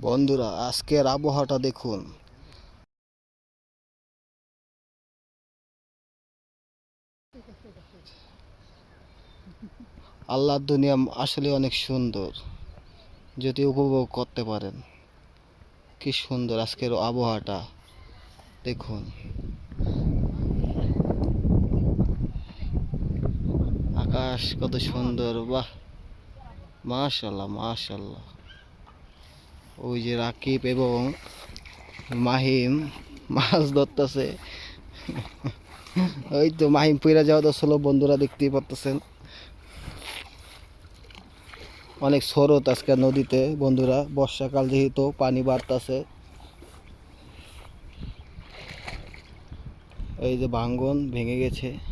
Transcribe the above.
বন্ধুরা, আজকের আবহাওয়াটা দেখুন। আল্লাহর দুনিয়া আসলে অনেক সুন্দর। যদি উপভোগ করতে পারেন, কি সুন্দর আজকের আবহাওয়াটা। দেখুন। আকাশ কত সুন্দর, বাহ! মাশাল্লাহ মাশাল্লাহ ওই যে রাকিব এবং মাহিম, মাছ ধরতেছে। ওই তো মাহিম পুইরা যাওয়া ষোলো বন্ধুরা দেখতেই পারতেছেন। অনেক স্রোত আজকে নদীতে, বন্ধুরা। বর্ষাকাল যেহেতু, পানি বাড়তেছে। এই যে ভাঙ্গন ভেঙে গেছে।